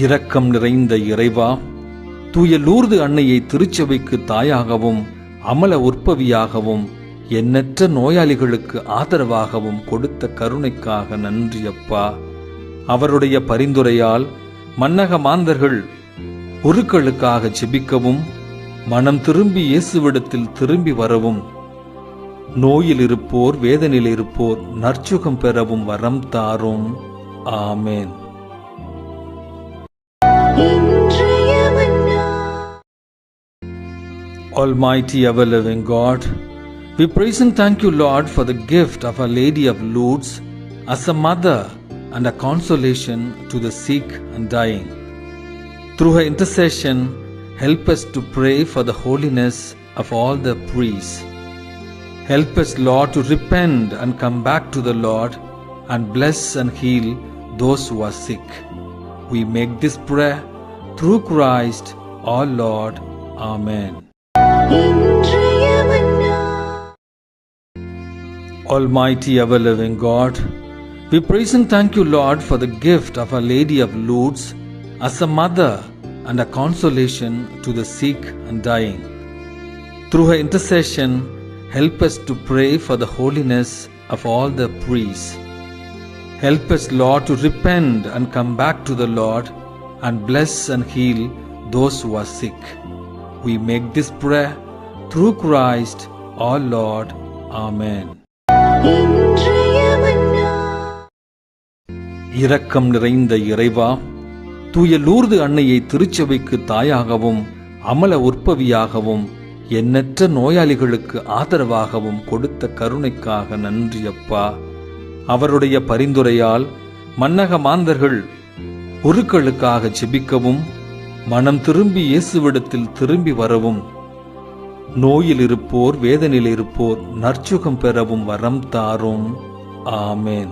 இரக்கம் நிறைந்த இறைவா தூய லூர்து அன்னையை திருச்சபைக்கு தாயாகவும் அமல உற்பவியாகவும் எண்ணற்ற நோயாளிகளுக்கு ஆதரவாகவும் கொடுத்த கருணைக்காக நன்றி அப்பா. அவருடைய பரிந்துரையால் மன்னக மாந்தர்கள் உருக்களுக்காக ஜெபிக்கவும் மனம் திரும்பி இயேசுவிடத்தில் திரும்பி வரவும் நோயில் இருப்போர் வேதனையில் இருப்போர் நற்சுகம் பெறவும் வரம் தாரும். ஆமேன். Almighty ever living God, we praise and thank you, Lord, for the gift of Our Lady of Lourdes as a mother and a consolation to the sick and dying. Through her intercession, help us to pray for the holiness of all the priests. Help us, Lord, to repent and come back to the Lord and bless and heal those who are sick. We make this prayer through Christ our Lord. Amen. Almighty ever living God, we praise and thank you, Lord, for the gift of Our Lady of Lourdes as a mother and a consolation to the sick and dying. Through her intercession, help us to pray for the holiness of all the priests. Help us, Lord, to repent and come back to the Lord and bless and heal those who are sick. We make this prayer through Christ our Lord. Amen. இரக்கம் நிறைந்த இறைவா தூய Lourdes அன்னையை திருச்சபைக்கு தாயாகவும் அமல உற்பவியாகவும் எண்ணற்ற நோயாளிகளுக்கு ஆதரவாகவும் கொடுத்த கருணைக்காக நன்றி அப்பா அவருடைய பரிந்துரையால் மன்னக மாந்தர்கள் உருக்களுக்காக ஜெபிக்கவும் மனம் திரும்பி இயேசுவிடத்தில் திரும்பி வரவும். நோயில் இருப்போர் வேதனையில் இருப்போர் நற்சுகம் பெறவும் வரம் தாரும். ஆமேன்.